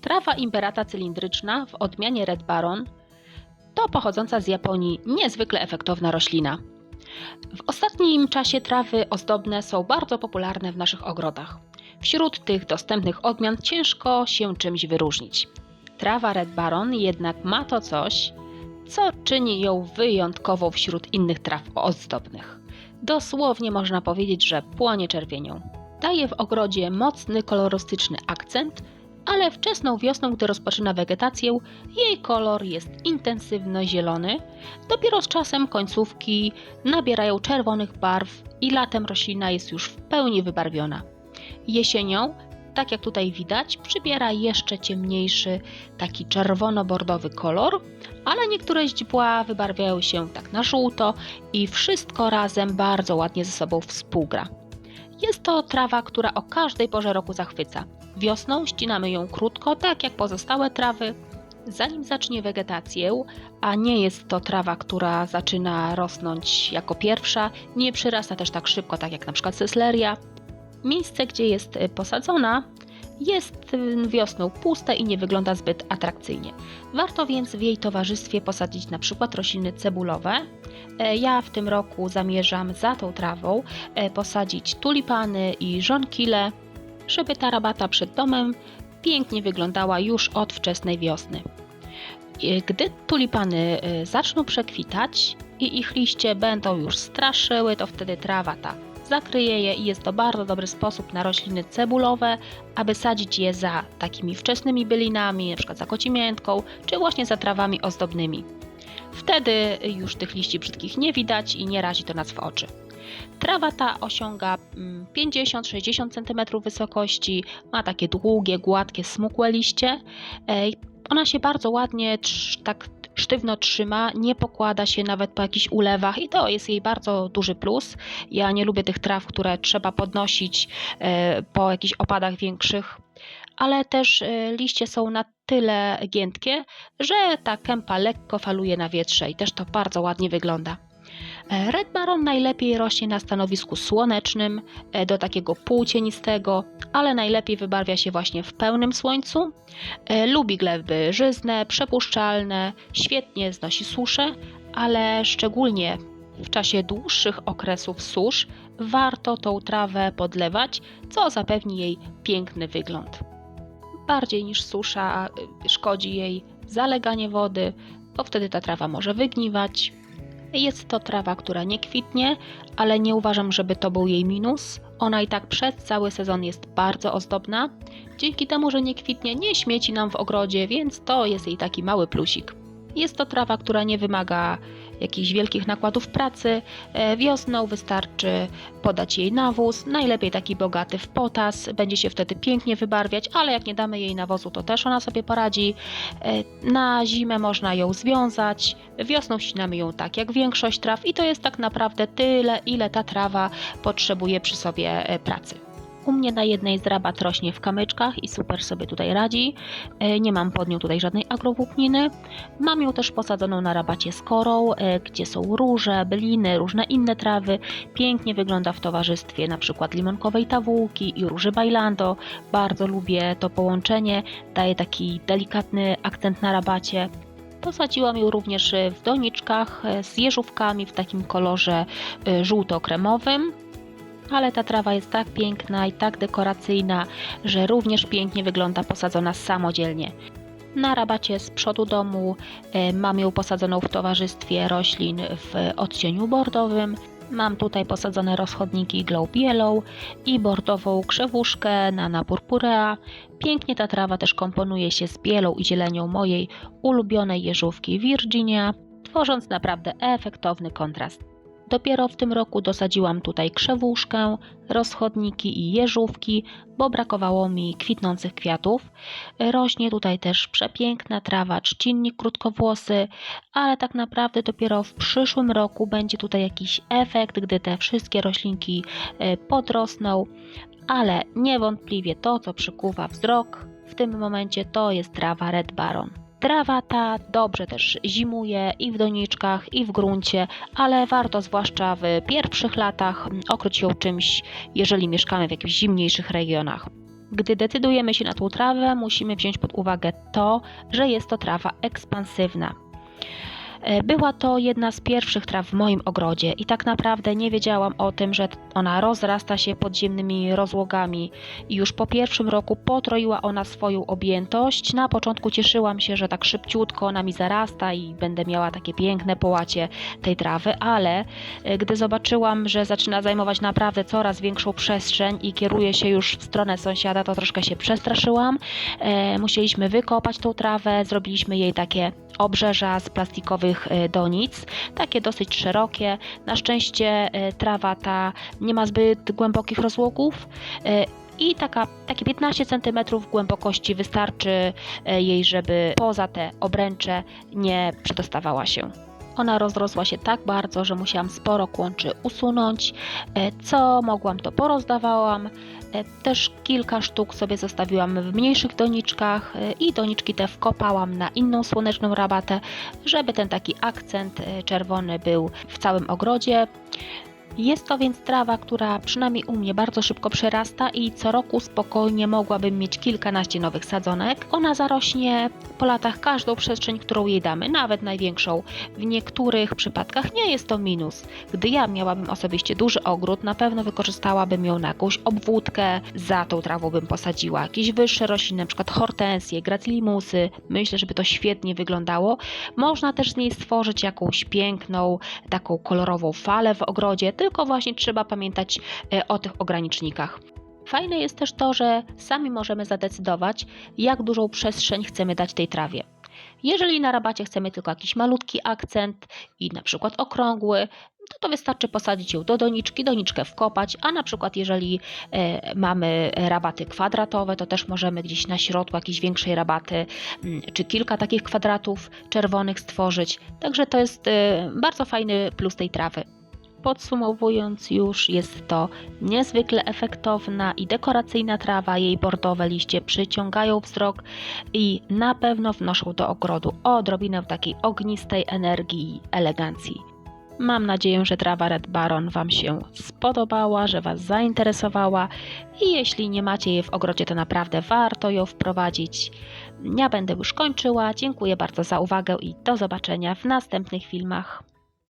Trawa imperata cylindryczna w odmianie Red Baron to pochodząca z Japonii niezwykle efektowna roślina. W ostatnim czasie trawy ozdobne są bardzo popularne w naszych ogrodach. Wśród tych dostępnych odmian ciężko się czymś wyróżnić. Trawa Red Baron jednak ma to coś, co czyni ją wyjątkową wśród innych traw ozdobnych. Dosłownie można powiedzieć, że płonie czerwienią. Daje w ogrodzie mocny kolorystyczny akcent, ale wczesną wiosną, gdy rozpoczyna wegetację, jej kolor jest intensywno zielony. Dopiero z czasem końcówki nabierają czerwonych barw i latem roślina jest już w pełni wybarwiona. Jesienią, tak jak tutaj widać, przybiera jeszcze ciemniejszy, taki czerwono-bordowy kolor, ale niektóre źdźbła wybarwiają się tak na żółto i wszystko razem bardzo ładnie ze sobą współgra. Jest to trawa, która o każdej porze roku zachwyca. Wiosną ścinamy ją krótko, tak jak pozostałe trawy, zanim zacznie wegetację, a nie jest to trawa, która zaczyna rosnąć jako pierwsza, nie przyrasta też tak szybko, tak jak na przykład sesleria. Miejsce, gdzie jest posadzona, jest wiosną puste i nie wygląda zbyt atrakcyjnie. Warto więc w jej towarzystwie posadzić na przykład rośliny cebulowe. E, Ja w tym roku zamierzam za tą trawą e, posadzić tulipany i żonkile, żeby ta rabata przed domem pięknie wyglądała już od wczesnej wiosny. E, Gdy tulipany zaczną przekwitać i ich liście będą już straszyły, to wtedy trawa ta zakryje je i jest to bardzo dobry sposób na rośliny cebulowe, aby sadzić je za takimi wczesnymi bylinami, np. za kocimiętką, czy właśnie za trawami ozdobnymi. Wtedy już tych liści brzydkich nie widać i nie razi to nas w oczy. Trawa ta osiąga mm, 50-60 cm wysokości, ma takie długie, gładkie, smukłe liście. Ona się bardzo ładnie, tak sztywno trzyma, nie pokłada się nawet po jakichś ulewach i to jest jej bardzo duży plus. Ja nie lubię tych traw, które trzeba podnosić e, po jakichś opadach większych, ale też e, liście są na tyle giętkie, że ta kępa lekko faluje na wietrze i też to bardzo ładnie wygląda. E, Red Baron najlepiej rośnie na stanowisku słonecznym, do takiego półcienistego, ale najlepiej wybarwia się właśnie w pełnym słońcu. E, Lubi gleby żyzne, przepuszczalne, świetnie znosi suszę, ale szczególnie w czasie dłuższych okresów susz warto tą trawę podlewać, co zapewni jej piękny wygląd. Bardziej niż susza y, szkodzi jej zaleganie wody, bo wtedy ta trawa może wygniwać. Jest to trawa, która nie kwitnie, ale nie uważam, żeby to był jej minus. Ona i tak przez cały sezon jest bardzo ozdobna. Dzięki temu, że nie kwitnie, nie śmieci nam w ogrodzie, więc to jest jej taki mały plusik. Jest to trawa, która nie wymaga jakichś wielkich nakładów pracy. E, Wiosną wystarczy podać jej nawóz, najlepiej taki bogaty w potas, będzie się wtedy pięknie wybarwiać, ale jak nie damy jej nawozu, to też ona sobie poradzi. E, Na zimę można ją związać, wiosną ścinamy ją tak jak większość traw i to jest tak naprawdę tyle, ile ta trawa potrzebuje przy sobie e, pracy. U mnie na jednej z rabat rośnie w kamyczkach i super sobie tutaj radzi. E, Nie mam pod nią tutaj żadnej agrowłókniny. Mam ją też posadzoną na rabacie z korą, e, gdzie są róże, byliny, różne inne trawy. Pięknie wygląda w towarzystwie na przykład limonkowej tawułki i róży bailando. Bardzo lubię to połączenie, daje taki delikatny akcent na rabacie. Posadziłam ją również w doniczkach e, z jeżówkami w takim kolorze żółto-kremowym. Ale ta trawa jest tak piękna i tak dekoracyjna, że również pięknie wygląda posadzona samodzielnie. Na rabacie z przodu domu e, mam ją posadzoną w towarzystwie roślin w odcieniu bordowym. Mam tutaj posadzone rozchodniki Globe Yellow i bordową krzewuszkę Nana Purpurea. Pięknie ta trawa też komponuje się z bielą i zielenią mojej ulubionej jeżówki Virginia, tworząc naprawdę efektowny kontrast. Dopiero w tym roku dosadziłam tutaj krzewuszkę, rozchodniki i jeżówki, bo brakowało mi kwitnących kwiatów. Rośnie tutaj też przepiękna trawa, trzcinnik krótkowłosy, ale tak naprawdę dopiero w przyszłym roku będzie tutaj jakiś efekt, gdy te wszystkie roślinki e, podrosną, ale niewątpliwie to, co przykuwa wzrok w tym momencie, to jest trawa Red Baron. Trawa ta dobrze też zimuje i w doniczkach, i w gruncie, ale warto zwłaszcza w pierwszych latach okryć ją czymś, jeżeli mieszkamy w jakichś zimniejszych regionach. Gdy decydujemy się na tą trawę, musimy wziąć pod uwagę to, że jest to trawa ekspansywna. E, Była to jedna z pierwszych traw w moim ogrodzie i tak naprawdę nie wiedziałam o tym, że ona rozrasta się podziemnymi rozłogami i już po pierwszym roku potroiła ona swoją objętość. Na początku cieszyłam się, że tak szybciutko ona mi zarasta i będę miała takie piękne połacie tej trawy, ale e, gdy zobaczyłam, że zaczyna zajmować naprawdę coraz większą przestrzeń i kieruje się już w stronę sąsiada, to troszkę się przestraszyłam. E, Musieliśmy wykopać tą trawę, zrobiliśmy jej takie obrzeża z plastikowych e, donic, takie dosyć szerokie. Na szczęście e, trawa ta nie ma zbyt głębokich rozłogów. e, I taka, takie 15 cm głębokości wystarczy jej, żeby poza te obręcze nie przedostawała się. Ona rozrosła się tak bardzo, że musiałam sporo kłączy usunąć. E, Co mogłam, to porozdawałam. E, Też kilka sztuk sobie zostawiłam w mniejszych doniczkach e, i doniczki te wkopałam na inną słoneczną rabatę, żeby ten taki akcent czerwony był w całym ogrodzie. Jest to więc trawa, która przynajmniej u mnie bardzo szybko przerasta i co roku spokojnie mogłabym mieć kilkanaście nowych sadzonek. Ona zarośnie po latach każdą przestrzeń, którą jej damy, nawet największą. W niektórych przypadkach nie jest to minus. Gdy ja miałabym osobiście duży ogród, na pewno wykorzystałabym ją na jakąś obwódkę, za tą trawą bym posadziła jakieś wyższe rośliny, np. hortensje, gracilimusy. Myślę, żeby to świetnie wyglądało. Można też z niej stworzyć jakąś piękną, taką kolorową falę w ogrodzie, tylko właśnie trzeba pamiętać e, o tych ogranicznikach. Fajne jest też to, że sami możemy zadecydować, jak dużą przestrzeń chcemy dać tej trawie. Jeżeli na rabacie chcemy tylko jakiś malutki akcent i na przykład okrągły, to, to wystarczy posadzić ją do doniczki, doniczkę wkopać, a na przykład jeżeli e, mamy rabaty kwadratowe, to też możemy gdzieś na środku jakiejś większej rabaty, mm, czy kilka takich kwadratów czerwonych stworzyć. Także to jest e, bardzo fajny plus tej trawy. Podsumowując już, jest to niezwykle efektowna i dekoracyjna trawa, jej bordowe liście przyciągają wzrok i na pewno wnoszą do ogrodu odrobinę takiej ognistej energii i elegancji. Mam nadzieję, że trawa Red Baron Wam się spodobała, że Was zainteresowała i jeśli nie macie jej w ogrodzie, to naprawdę warto ją wprowadzić. Ja będę już kończyła. Dziękuję bardzo za uwagę i do zobaczenia w następnych filmach.